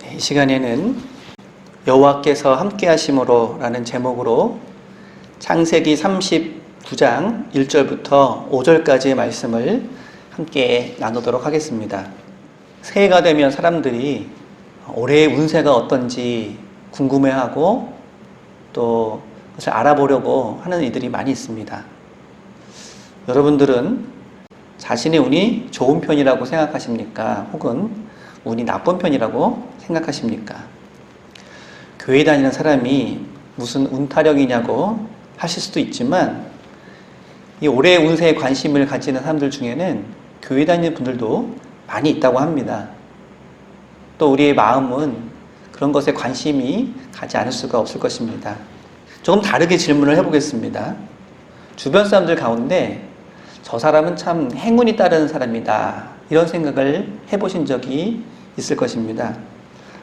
네, 이 시간에는 여호와께서 함께 하심으로라는 제목으로 창세기 39장 1절부터 5절까지의 말씀을 함께 나누도록 하겠습니다. 새해가 되면 사람들이 올해의 운세가 어떤지 궁금해하고 또 그것을 알아보려고 하는 이들이 많이 있습니다. 여러분들은 자신의 운이 좋은 편이라고 생각하십니까? 혹은 운이 나쁜 편이라고 생각하십니까? 교회 다니는 사람이 무슨 운타령이냐고 하실 수도 있지만 이 올해 운세에 관심을 가지는 사람들 중에는 교회 다니는 분들도 많이 있다고 합니다. 또 우리의 마음은 그런 것에 관심이 가지 않을 수가 없을 것입니다. 조금 다르게 질문을 해보겠습니다. 주변 사람들 가운데 저 사람은 참 행운이 따르는 사람이다. 이런 생각을 해보신 적이 있을 것입니다.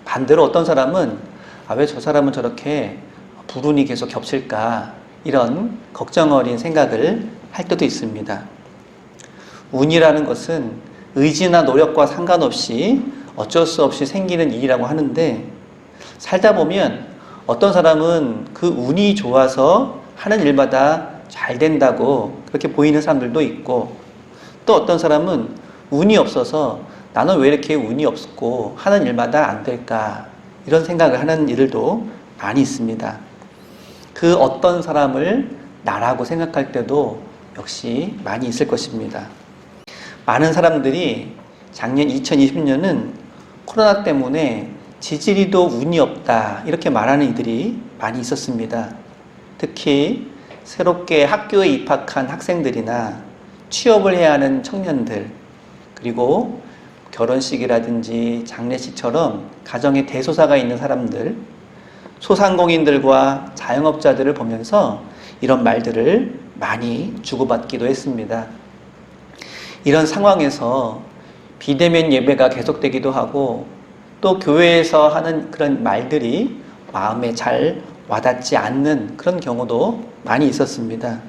반대로 어떤 사람은 아, 왜 저 사람은 저렇게 불운이 계속 겹칠까? 이런 걱정 어린 생각을 할 때도 있습니다. 운이라는 것은 의지나 노력과 상관없이 어쩔 수 없이 생기는 일이라고 하는데 살다 보면 어떤 사람은 그 운이 좋아서 하는 일마다 잘 된다고 그렇게 보이는 사람들도 있고 또 어떤 사람은 운이 없어서 나는 왜 이렇게 운이 없고 하는 일마다 안 될까 이런 생각을 하는 이들도 많이 있습니다. 그 어떤 사람을 나라고 생각할 때도 역시 많이 있을 것입니다. 많은 사람들이 작년 2020년은 코로나 때문에 지지리도 운이 없다 이렇게 말하는 이들이 많이 있었습니다. 특히 새롭게 학교에 입학한 학생들이나 취업을 해야 하는 청년들 그리고 결혼식이라든지 장례식처럼 가정에 대소사가 있는 사람들 소상공인들과 자영업자들을 보면서 이런 말들을 많이 주고받기도 했습니다. 이런 상황에서 비대면 예배가 계속되기도 하고 또 교회에서 하는 그런 말들이 마음에 잘 와닿지 않는 그런 경우도 많이 있었습니다.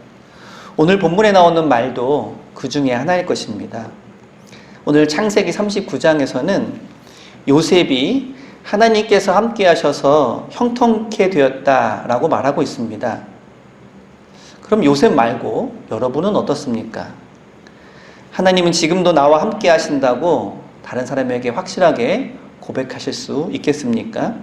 오늘 본문에 나오는 말도 그 중에 하나일 것입니다. 오늘 창세기 39장에서는 요셉이 하나님께서 함께 하셔서 형통케 되었다라고 말하고 있습니다. 그럼 요셉 말고 여러분은 어떻습니까? 하나님은 지금도 나와 함께 하신다고 다른 사람에게 확실하게 고백하실 수 있겠습니까?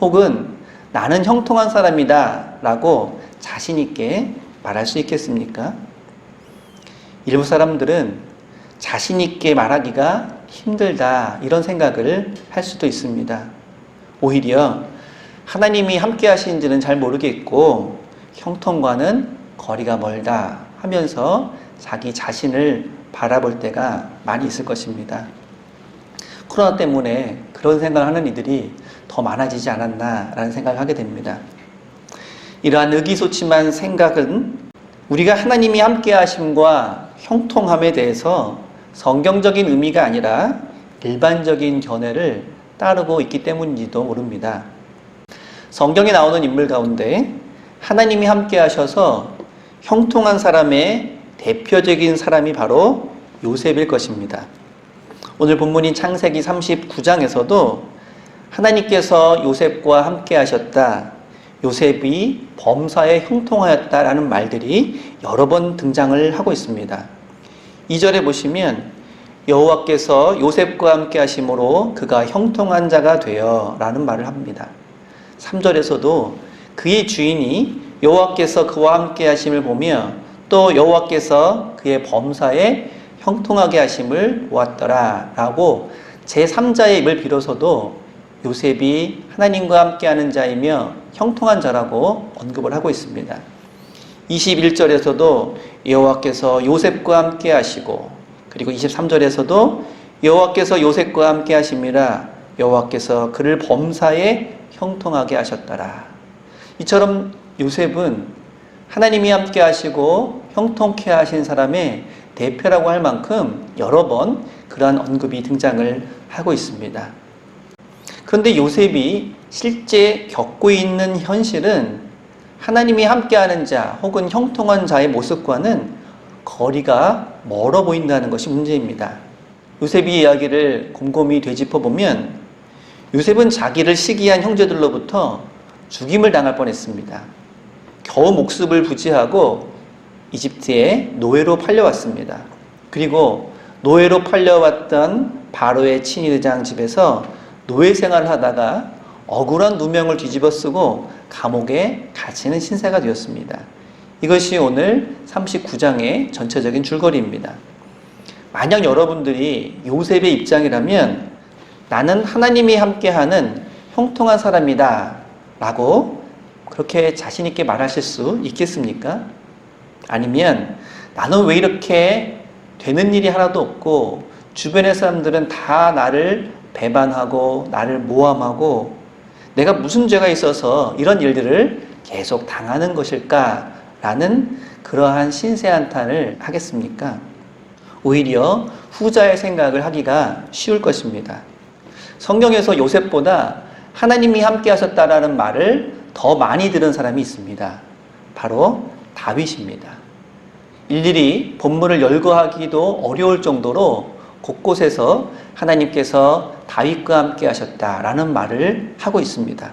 혹은 나는 형통한 사람이다 라고 자신있게 말할 수 있겠습니까? 일부 사람들은 자신 있게 말하기가 힘들다 이런 생각을 할 수도 있습니다. 오히려 하나님이 함께 하시는지는 잘 모르겠고 형통과는 거리가 멀다 하면서 자기 자신을 바라볼 때가 많이 있을 것입니다. 코로나 때문에 그런 생각을 하는 이들이 더 많아지지 않았나라는 생각을 하게 됩니다. 이러한 의기소침한 생각은 우리가 하나님이 함께 하심과 형통함에 대해서 성경적인 의미가 아니라 일반적인 견해를 따르고 있기 때문인지도 모릅니다. 성경에 나오는 인물 가운데 하나님이 함께 하셔서 형통한 사람의 대표적인 사람이 바로 요셉일 것입니다. 오늘 본문인 창세기 39장에서도 하나님께서 요셉과 함께 하셨다. 요셉이 범사에 형통하였다라는 말들이 여러 번 등장을 하고 있습니다. 2절에 보시면 여호와께서 요셉과 함께 하심으로 그가 형통한 자가 되어 라는 말을 합니다. 3절에서도 그의 주인이 여호와께서 그와 함께 하심을 보며 또 여호와께서 그의 범사에 형통하게 하심을 보았더라 라고 제3자의 입을 빌어서도 요셉이 하나님과 함께하는 자이며 형통한 자라고 언급을 하고 있습니다. 21절에서도 여호와께서 요셉과 함께 하시고 그리고 23절에서도 여호와께서 요셉과 함께 하심이라 여호와께서 그를 범사에 형통하게 하셨더라. 이처럼 요셉은 하나님이 함께 하시고 형통케 하신 사람의 대표라고 할 만큼 여러 번 그러한 언급이 등장을 하고 있습니다. 그런데 요셉이 실제 겪고 있는 현실은 하나님이 함께하는 자 혹은 형통한 자의 모습과는 거리가 멀어 보인다는 것이 문제입니다. 요셉이 이야기를 곰곰이 되짚어 보면 요셉은 자기를 시기한 형제들로부터 죽임을 당할 뻔했습니다. 겨우 목숨을 부지하고 이집트에 노예로 팔려왔습니다. 그리고 노예로 팔려왔던 바로의 친위대장 집에서 노예 생활을 하다가 억울한 누명을 뒤집어 쓰고 감옥에 갇히는 신세가 되었습니다. 이것이 오늘 39장의 전체적인 줄거리입니다. 만약 여러분들이 요셉의 입장이라면 나는 하나님이 함께하는 형통한 사람이다 라고 그렇게 자신있게 말하실 수 있겠습니까? 아니면 나는 왜 이렇게 되는 일이 하나도 없고 주변의 사람들은 다 나를 배반하고 나를 모함하고 내가 무슨 죄가 있어서 이런 일들을 계속 당하는 것일까? 라는 그러한 신세한탄을 하겠습니까? 오히려 후자의 생각을 하기가 쉬울 것입니다. 성경에서 요셉보다 하나님이 함께 하셨다라는 말을 더 많이 들은 사람이 있습니다. 바로 다윗입니다. 일일이 본문을 열거하기도 어려울 정도로 곳곳에서 하나님께서 다윗과 함께 하셨다라는 말을 하고 있습니다.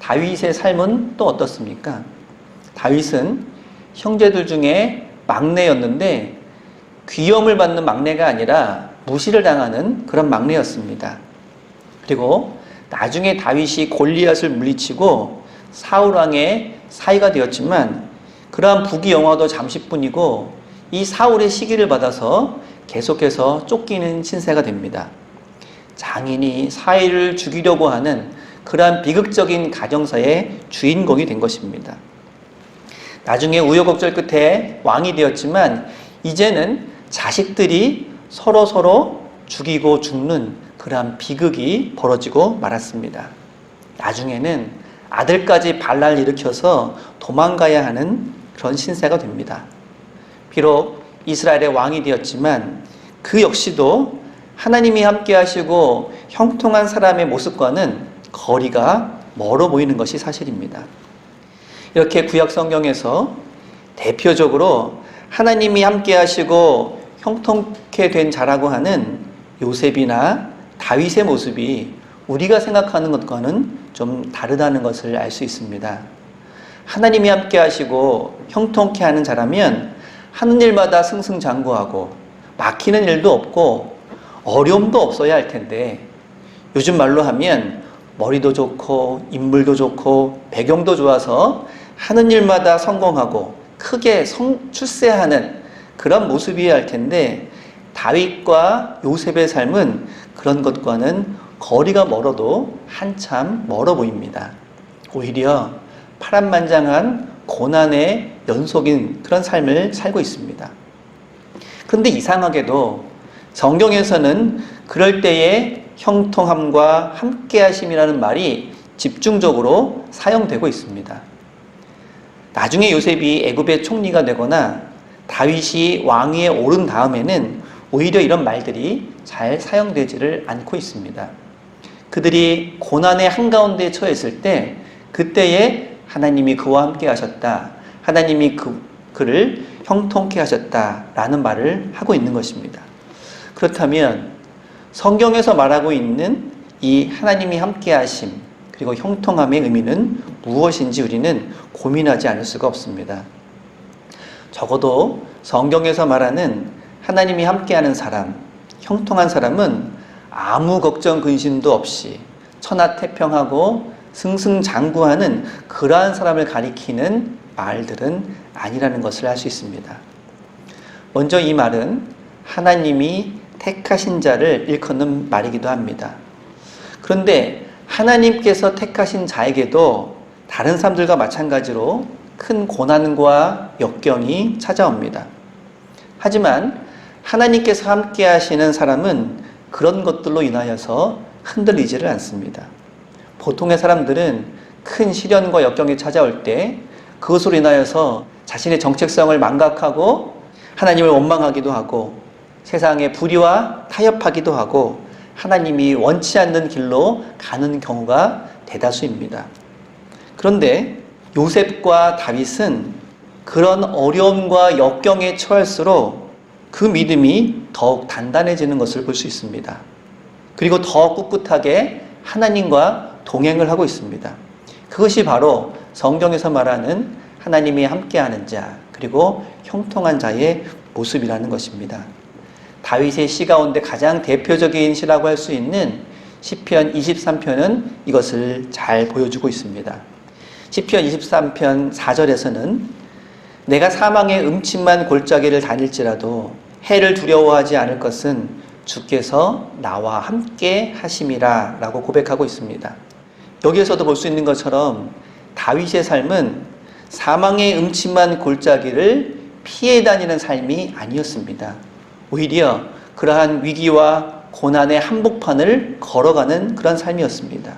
다윗의 삶은 또 어떻습니까? 다윗은 형제들 중에 막내였는데 귀염을 받는 막내가 아니라 무시를 당하는 그런 막내였습니다. 그리고 나중에 다윗이 골리앗을 물리치고 사울 왕의 사이가 되었지만 그러한 부귀 영화도 잠시뿐이고 이 사울의 시기를 받아서 계속해서 쫓기는 신세가 됩니다. 장인이 사이를 죽이려고 하는 그러한 비극적인 가정사의 주인공이 된 것입니다. 나중에 우여곡절 끝에 왕이 되었지만 이제는 자식들이 서로 서로 죽이고 죽는 그러한 비극이 벌어지고 말았습니다. 나중에는 아들까지 반란을 일으켜서 도망가야 하는 그런 신세가 됩니다. 비록 이스라엘의 왕이 되었지만 그 역시도 하나님이 함께 하시고 형통한 사람의 모습과는 거리가 멀어 보이는 것이 사실입니다. 이렇게 구약 성경에서 대표적으로 하나님이 함께 하시고 형통케 된 자라고 하는 요셉이나 다윗의 모습이 우리가 생각하는 것과는 좀 다르다는 것을 알 수 있습니다. 하나님이 함께 하시고 형통케 하는 자라면 하는 일마다 승승장구하고 막히는 일도 없고 어려움도 없어야 할 텐데 요즘 말로 하면 머리도 좋고 인물도 좋고 배경도 좋아서 하는 일마다 성공하고 크게 성, 출세하는 그런 모습이어야 할 텐데 다윗과 요셉의 삶은 그런 것과는 거리가 멀어도 한참 멀어 보입니다. 오히려 파란만장한 고난의 연속인 그런 삶을 살고 있습니다. 그런데 이상하게도 성경에서는 그럴 때의 형통함과 함께 하심이라는 말이 집중적으로 사용되고 있습니다. 나중에 요셉이 애굽의 총리가 되거나 다윗이 왕위에 오른 다음에는 오히려 이런 말들이 잘 사용되지를 않고 있습니다. 그들이 고난의 한가운데 처했을 때 그때에 하나님이 그와 함께 하셨다. 하나님이 그, 그를 형통케 하셨다라는 말을 하고 있는 것입니다. 그렇다면 성경에서 말하고 있는 이 하나님이 함께 하심 그리고 형통함의 의미는 무엇인지 우리는 고민하지 않을 수가 없습니다. 적어도 성경에서 말하는 하나님이 함께하는 사람, 형통한 사람은 아무 걱정 근심도 없이 천하태평하고 승승장구하는 그러한 사람을 가리키는 말들은 아니라는 것을 알 수 있습니다. 먼저 이 말은 하나님이 택하신 자를 일컫는 말이기도 합니다. 그런데 하나님께서 택하신 자에게도 다른 사람들과 마찬가지로 큰 고난과 역경이 찾아옵니다. 하지만 하나님께서 함께 하시는 사람은 그런 것들로 인하여서 흔들리지를 않습니다. 보통의 사람들은 큰 시련과 역경이 찾아올 때 그것으로 인하여서 자신의 정체성을 망각하고 하나님을 원망하기도 하고 세상의 불의와 타협하기도 하고 하나님이 원치 않는 길로 가는 경우가 대다수입니다. 그런데 요셉과 다윗은 그런 어려움과 역경에 처할수록 그 믿음이 더욱 단단해지는 것을 볼 수 있습니다. 그리고 더 꿋꿋하게 하나님과 동행을 하고 있습니다. 그것이 바로 성경에서 말하는 하나님이 함께하는 자, 그리고 형통한 자의 모습이라는 것입니다. 다윗의 시 가운데 가장 대표적인 시라고 할 수 있는 시편 23편은 이것을 잘 보여주고 있습니다. 시편 23편 4절에서는 내가 사망의 음침한 골짜기를 다닐지라도 해를 두려워하지 않을 것은 주께서 나와 함께 하심이라 라고 고백하고 있습니다. 여기에서도 볼 수 있는 것처럼 다윗의 삶은 사망의 음침한 골짜기를 피해 다니는 삶이 아니었습니다. 오히려 그러한 위기와 고난의 한복판을 걸어가는 그런 삶이었습니다.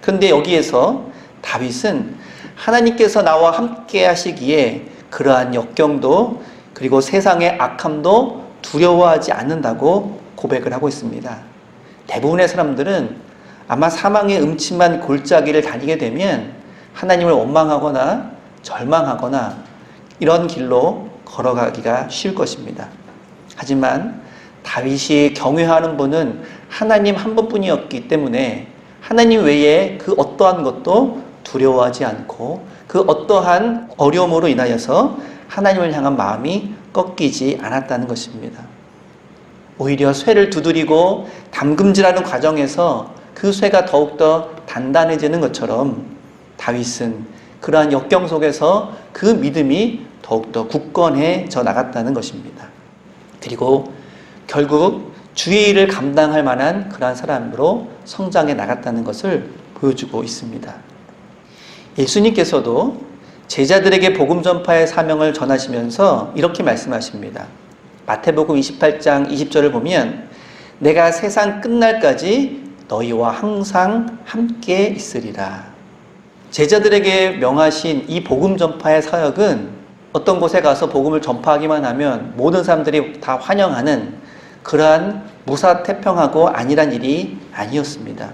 그런데 여기에서 다윗은 하나님께서 나와 함께 하시기에 그러한 역경도 그리고 세상의 악함도 두려워하지 않는다고 고백을 하고 있습니다. 대부분의 사람들은 아마 사망의 음침한 골짜기를 다니게 되면 하나님을 원망하거나 절망하거나 이런 길로 걸어가기가 쉬울 것입니다. 하지만 다윗이 경외하는 분은 하나님 한 분뿐이었기 때문에 하나님 외에 그 어떠한 것도 두려워하지 않고 그 어떠한 어려움으로 인하여서 하나님을 향한 마음이 꺾이지 않았다는 것입니다. 오히려 쇠를 두드리고 담금질하는 과정에서 그 쇠가 더욱더 단단해지는 것처럼 다윗은 그러한 역경 속에서 그 믿음이 더욱더 굳건해져 나갔다는 것입니다. 그리고 결국 주의 일을 감당할 만한 그러한 사람으로 성장해 나갔다는 것을 보여주고 있습니다. 예수님께서도 제자들에게 복음 전파의 사명을 전하시면서 이렇게 말씀하십니다. 마태복음 28장 20절을 보면 내가 세상 끝날까지 너희와 항상 함께 있으리라. 제자들에게 명하신 이 복음 전파의 사역은 어떤 곳에 가서 복음을 전파하기만 하면 모든 사람들이 다 환영하는 그러한 무사태평하고 안일한 일이 아니었습니다.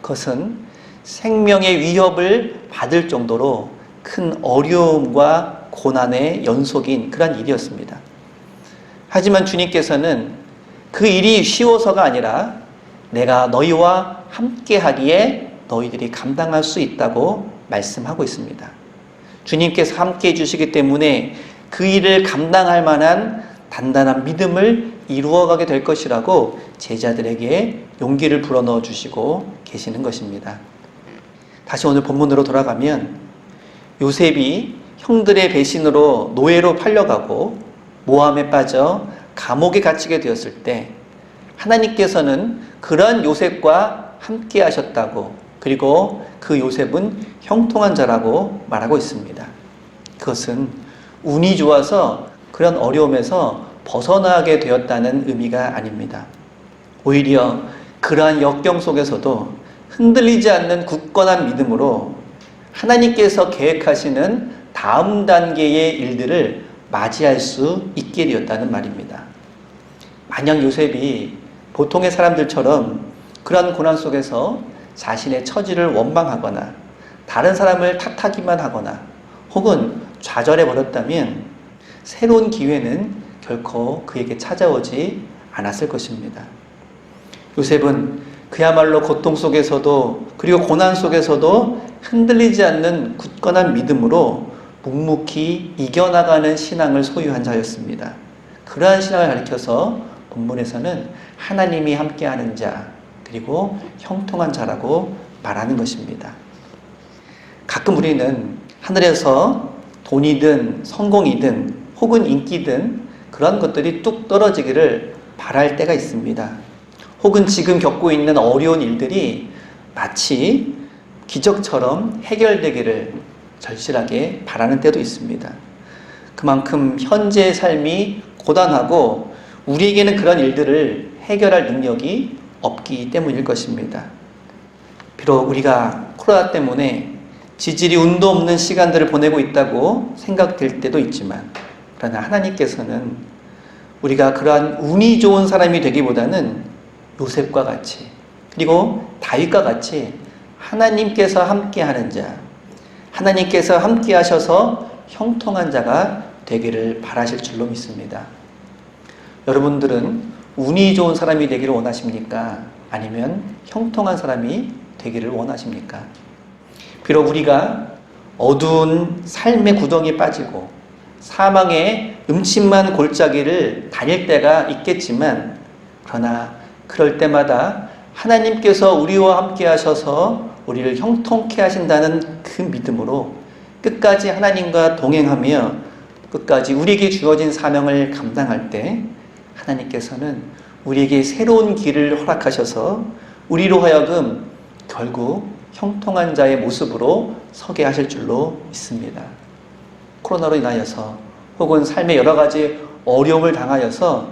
그것은 생명의 위협을 받을 정도로 큰 어려움과 고난의 연속인 그런 일이었습니다. 하지만 주님께서는 그 일이 쉬워서가 아니라 내가 너희와 함께 하기에 너희들이 감당할 수 있다고 말씀하고 있습니다. 주님께서 함께 해주시기 때문에 그 일을 감당할 만한 단단한 믿음을 이루어가게 될 것이라고 제자들에게 용기를 불어넣어 주시고 계시는 것입니다. 다시 오늘 본문으로 돌아가면 요셉이 형들의 배신으로 노예로 팔려가고 모함에 빠져 감옥에 갇히게 되었을 때 하나님께서는 그런 요셉과 함께 하셨다고 그리고 그 요셉은 형통한 자라고 말하고 있습니다. 그것은 운이 좋아서 그런 어려움에서 벗어나게 되었다는 의미가 아닙니다. 오히려 그러한 역경 속에서도 흔들리지 않는 굳건한 믿음으로 하나님께서 계획하시는 다음 단계의 일들을 맞이할 수 있게 되었다는 말입니다. 만약 요셉이 보통의 사람들처럼 그런 고난 속에서 자신의 처지를 원망하거나 다른 사람을 탓하기만 하거나 혹은 좌절해 버렸다면 새로운 기회는 결코 그에게 찾아오지 않았을 것입니다. 요셉은 그야말로 고통 속에서도 그리고 고난 속에서도 흔들리지 않는 굳건한 믿음으로 묵묵히 이겨나가는 신앙을 소유한 자였습니다. 그러한 신앙을 가리켜서 본문에서는 하나님이 함께하는 자 그리고 형통한 자라고 말하는 것입니다. 가끔 우리는 하늘에서 돈이든 성공이든 혹은 인기든 그런 것들이 뚝 떨어지기를 바랄 때가 있습니다. 혹은 지금 겪고 있는 어려운 일들이 마치 기적처럼 해결되기를 절실하게 바라는 때도 있습니다. 그만큼 현재의 삶이 고단하고 우리에게는 그런 일들을 해결할 능력이 없기 때문일 것입니다. 비록 우리가 코로나 때문에 지질이 운도 없는 시간들을 보내고 있다고 생각될 때도 있지만, 그러나 하나님께서는 우리가 그러한 운이 좋은 사람이 되기보다는 요셉과 같이, 그리고 다윗과 같이 하나님께서 함께하는 자, 하나님께서 함께 하셔서 형통한 자가 되기를 바라실 줄로 믿습니다. 여러분들은 운이 좋은 사람이 되기를 원하십니까? 아니면 형통한 사람이 되기를 원하십니까? 비록 우리가 어두운 삶의 구덩이에 빠지고 사망의 음침한 골짜기를 다닐 때가 있겠지만 그러나 그럴 때마다 하나님께서 우리와 함께 하셔서 우리를 형통케 하신다는 그 믿음으로 끝까지 하나님과 동행하며 끝까지 우리에게 주어진 사명을 감당할 때 하나님께서는 우리에게 새로운 길을 허락하셔서 우리로 하여금 결국 형통한 자의 모습으로 서게 하실 줄로 믿습니다. 코로나로 인하여서 혹은 삶의 여러 가지 어려움을 당하여서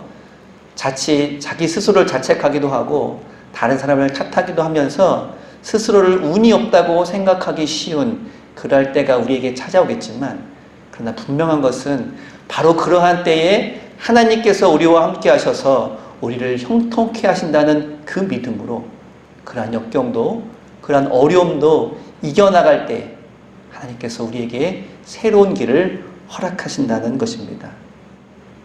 자칫 자기 스스로를 자책하기도 하고 다른 사람을 탓하기도 하면서 스스로를 운이 없다고 생각하기 쉬운 그럴 때가 우리에게 찾아오겠지만 그러나 분명한 것은 바로 그러한 때에 하나님께서 우리와 함께 하셔서 우리를 형통케 하신다는 그 믿음으로 그러한 역경도 그러한 어려움도 이겨나갈 때 하나님께서 우리에게 새로운 길을 허락하신다는 것입니다.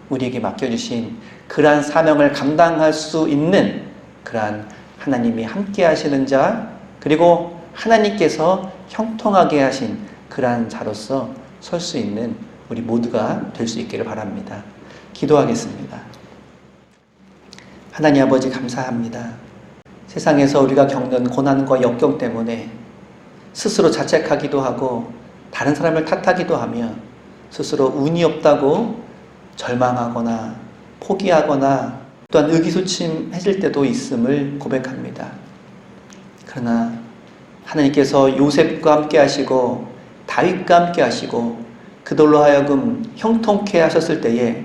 우리에게 맡겨주신 그러한 사명을 감당할 수 있는 그러한 하나님이 함께 하시는 자, 그리고 하나님께서 형통하게 하신 그러한 자로서 설 수 있는 우리 모두가 될 수 있기를 바랍니다. 기도하겠습니다. 하나님 아버지 감사합니다. 세상에서 우리가 겪는 고난과 역경 때문에 스스로 자책하기도 하고 다른 사람을 탓하기도 하며 스스로 운이 없다고 절망하거나 포기하거나 또한 의기소침해질 때도 있음을 고백합니다. 그러나 하나님께서 요셉과 함께 하시고 다윗과 함께 하시고 그들로 하여금 형통케 하셨을 때에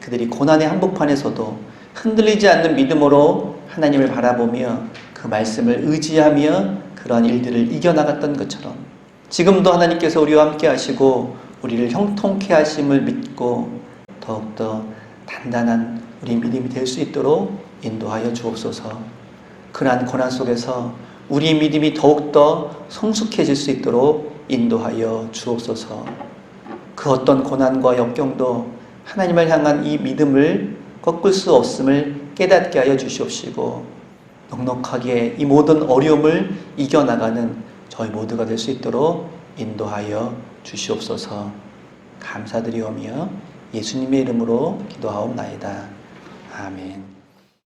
그들이 고난의 한복판에서도 흔들리지 않는 믿음으로 하나님을 바라보며 그 말씀을 의지하며 그러한 일들을 이겨나갔던 것처럼 지금도 하나님께서 우리와 함께 하시고 우리를 형통케 하심을 믿고 더욱더 단단한 우리 믿음이 될 수 있도록 인도하여 주옵소서. 그러한 고난 속에서 우리 믿음이 더욱더 성숙해질 수 있도록 인도하여 주옵소서. 그 어떤 고난과 역경도 하나님을 향한 이 믿음을 꺾을 수 없음을 깨닫게 하여 주시옵시고 넉넉하게 이 모든 어려움을 이겨나가는 저희 모두가 될 수 있도록 인도하여 주시옵소서 감사드리오며 예수님의 이름으로 기도하옵나이다. 아멘.